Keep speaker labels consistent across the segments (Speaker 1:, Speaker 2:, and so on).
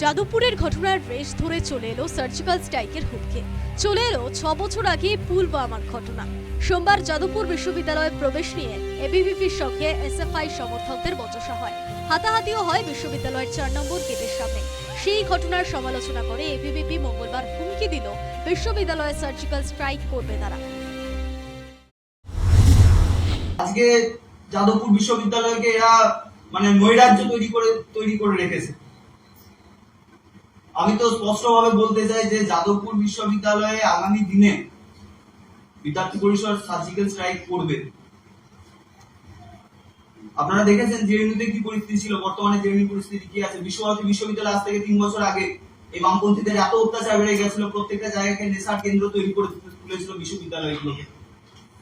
Speaker 1: যাদবপুরের ঘটনার রেশ ধরে চলে এলো সার্জিক্যাল স্ট্রাইকের হুমকি। চলে এলো ছ বছর আগে পুলওয়ামার ঘটনা। সোমবার যাদবপুর বিশ্ববিদ্যালয়ে প্রবেশ নিয়ে এবিভিপির সঙ্গে এসএফআই সমর্থকদের বচসা হয়। হাতাহাতিও হয় বিশ্ববিদ্যালয়ের চার নম্বর গেটের সামনে। সেই ঘটনার সমালোচনা করে এবিভিপি মঙ্গলবার হুমকি দিল বিশ্ববিদ্যালয়ে সার্জিক্যাল স্ট্রাইক করবে তারা।
Speaker 2: আজকে যাদবপুর বিশ্ববিদ্যালয়কে এরা মানে নৈরাজ্য তৈরি করে তৈরি করে রেখেছে। আমি তো স্পষ্টভাবে বলতে চাই যে যাদবপুর বিশ্ববিদ্যালয়ে আগামী দিনে বিদ্যার্থী পরিষদ সার্জিক্যাল স্ট্রাইক করবে। আপনারা দেখেছেন জেএনইউতে কি পরিস্থিতি ছিল? বর্তমানে জেএনইউ পরিস্থিতি কি আছে? বিশ্বভারতী বিশ্ববিদ্যালয় আজ থেকে তিন বছর আগে এই বামপন্থীদের এত অত্যাচার বেড়ে গেছিল, প্রত্যেকটা জায়গাকে নেশার কেন্দ্র তৈরি করে তুলেছিল বিশ্ববিদ্যালয়গুলোকে,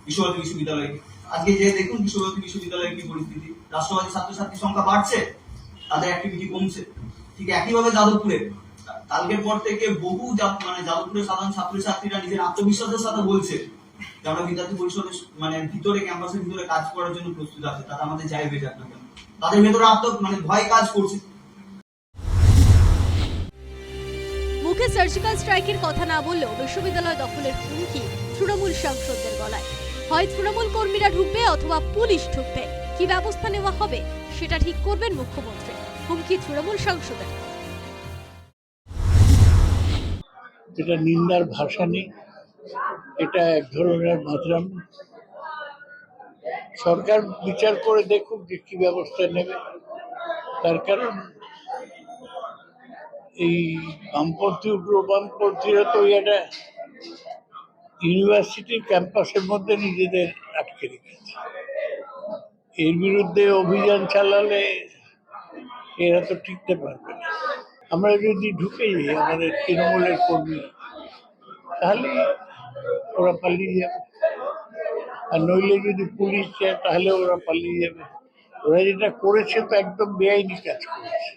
Speaker 2: বিশ্বভারতী বিশ্ববিদ্যালয় আজকে যে দেখুন বিশ্বভারতী বিশ্ববিদ্যালয়ের কি পরিস্থিতি। রাষ্ট্রবাদী ছাত্রছাত্রীর সংখ্যা বাড়ছে, তাদের অ্যাক্টিভিটি কমছে। ঠিক একইভাবে যাদবপুরে কালকের পর থেকে বহু মানে যাদবপুরের সাধারণ ছাত্রছাত্রীরা নিজের আত্মবিশ্বাসের সাথে বলছে যে আমরা বিদ্যার্থী পরিষদের মানে ভিতরে ক্যাম্পাসের ভিতরে কাজ করার জন্য প্রস্তুত আছে, তাতে আমাদের হয়ে যাক না কেন। তাদের ভেতরে আত্ম মানে ভয় কাজ করছে।
Speaker 1: মুখে সার্জিক্যাল স্ট্রাইকের কথা না বললেও বিশ্ববিদ্যালয় দখলের হুমকি তৃণমূল সাংসদদের গলায়। হয় তৃণমূল কর্মীরা ঢুকবে অথবা পুলিশ ঢুকবে। কি ব্যবস্থা নেওয়া হবে, সেটা ঠিক করবেন মুখ্যমন্ত্রী। হুমকি তৃণমূল সাংসদের।
Speaker 3: এটা নিন্দার ভাষা নেই, এটা এক ধরনের মাতরাম। সরকার বিচার করে দেখুক যে কি ব্যবস্থা নেবে। তার কারণ এই বামপন্থী, উগ্র বামপন্থীরা তো এটা ইউনিভার্সিটির ক্যাম্পাসের মধ্যে নিজেদের আটকে রেখেছে। এর বিরুদ্ধে অভিযান চালালে এরা তো টিকতে পারবে আমরা যদি ঢুকে যাই আমাদের তৃণমূলের কর্মী, তাহলে ওরা পালিয়ে যাবে। আর নইলে যদি পুলিশ যায়, তাহলে ওরা পালিয়ে যাবে। ওরা যেটা করেছে তো একদম বেআইনি কাজ করেছে।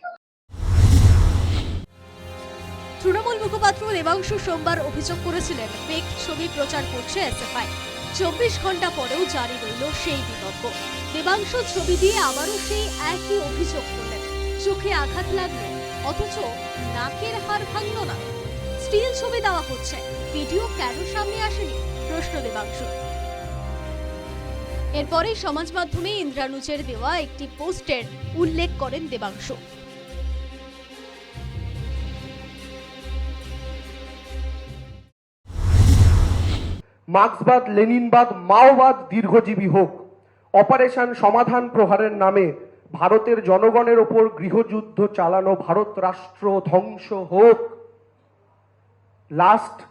Speaker 1: তৃণমূল মুখপাত্র দেবাংশু সোমবার অভিযোগ করেছিলেন ফেক ছবি প্রচার করছে এসএফআই চব্বিশ ঘণ্টা পরেও জারি রইল সেই বিতর্ক। দেবাংশু ছবি দিয়ে আবারও সেই একই অভিযোগ করলেন। চোখে আঘাত লাগল অথচ নাকের হাড় ভাঙল না। স্টিল ছবি দেওয়া হচ্ছে। ভিডিও কেন সামনে আসেনি? প্রশ্ন দেবাংশু। এরপরেই সমাজ মাধ্যমে ইন্দ্রানুজের দেওয়া একটি পোস্টের উল্লেখ করেন দেবাংশ।
Speaker 4: মার্ক্সবাদ, লেনিনবাদ, মাওবাদ দীর্ঘজীবী হোক। অপারেশন সমাধান প্রহারের নামে ভারতের জনগণের ওপর গৃহযুদ্ধ চালানো ভারত রাষ্ট্র ধ্বংস হোক। লাস্ট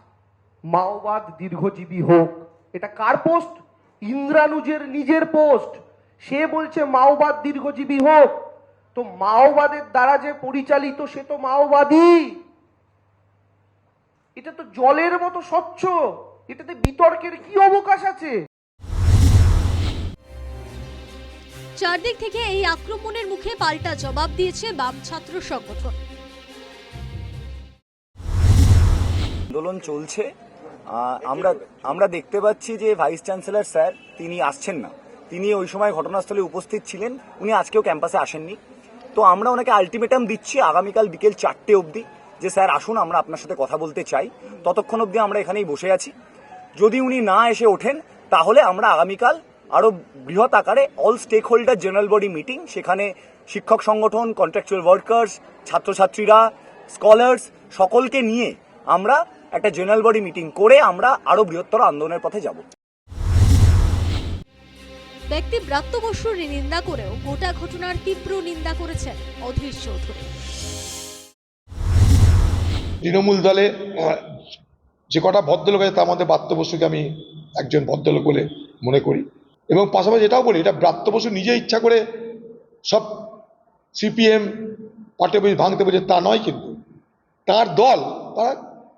Speaker 4: মাওবাদ দীর্ঘজীবী হোক। এটা কার পোস্ট? ইন্দ্রানুজের নিজের পোস্ট। সে বলছে মাওবাদ দীর্ঘজীবী হোক। তো মাওবাদের দ্বারা যে পরিচালিত, সে তো মাওবাদী। এটা তো জলের মতো স্বচ্ছ। এটাতে বিতর্কের কি অবকাশ আছে?
Speaker 1: চারদিক থেকে এই আক্রমণের মুখে পাল্টা জবাব দিয়েছে বাম ছাত্র সংগঠন।
Speaker 5: আন্দোলন চলছে। আমরা আমরা দেখতে পাচ্ছি যে ভাইস চ্যান্সেলর স্যার তিনি আসছেন না। তিনি ওই সময় ঘটনাস্থলে উপস্থিত ছিলেন। উনি আজকেও ক্যাম্পাসে আসেননি। তো আমরা ওনাকে আলটিমেটাম দিচ্ছি আগামীকাল বিকেল চারটে অবধি যে, স্যার, আসুন, আমরা আপনার সাথে কথা বলতে চাই। ততক্ষণ অবধি আমরা এখানেই বসে আছি। যদি উনি না এসে ওঠেন, তাহলে আমরা আগামীকাল আরও বৃহৎ আকারে all stakeholder general body meeting সেখানে শিক্ষক সংগঠন কন্ট্রাকচুয়াল ওয়ার্কার্স ছাত্রছাত্রীরা স্কলার্স সকলকে নিয়ে আমরা একটা জেনারেল বডি মিটিং করে আমরা আরও বৃহত্তর আন্দোলনের পথে যাব।
Speaker 1: ব্যক্তি ব্রাত্য বসুর নিন্দা করেও গোটা ঘটনার তীব্র নিন্দা করেছেন অধীর চৌধুরী।
Speaker 6: তৃণমূল দলে যে কটা ভদ্রলোক আছে তার মধ্যে বসুকে আমি একজন ভদ্রলোক বলে মনে করি। এবং পাশাপাশি এটাও বলি, এটা ব্রাত্য বসু নিজে ইচ্ছা করে সব সিপিএম, পার্টি অফিস ভাঙতে বলছে তা নয় কিন্তু। তার দল, তারা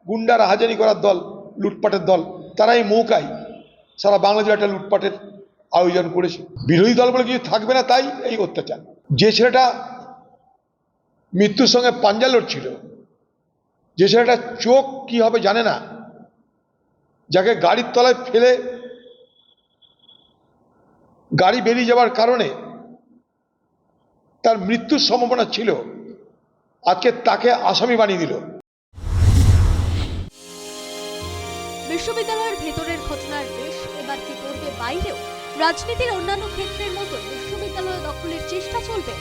Speaker 6: গুন্ডারা হাজারি করার দল, লুটপাটের দল তারা এই মৌকায় সারা বাংলাদেশে একটা লুটপাটের আয়োজন করেছে। বিরোধী দল বলে কিছু থাকবে না তাই এই অত্যাচার। যে ছেলেটা মৃত্যুর সঙ্গে পাঞ্জা লড়ছিল, যে ছেলেটা চোখ কি হবে জানে না। যাকে গাড়ির তলায় ফেলে গাড়ি বেরিয়ে যাওয়ার কারণে তার মৃত্যুর সম্ভাবনা ছিল। আজকে তাকে আসামি বানিয়ে দিল।
Speaker 1: বিশ্ববিদ্যালয়ের ভেতরের ঘটনার রেশ এবার কি পড়বে বাইরেও? রাজনীতির অন্যান্য ক্ষেত্রের মতো বিশ্ববিদ্যালয় দখলের চেষ্টা চলবে।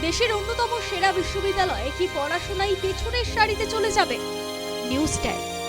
Speaker 1: দেশের অন্যতম সেরা বিশ্ববিদ্যালয়ে কি পড়াশোনাই পেছনের সারিতে চলে যাবে। News time.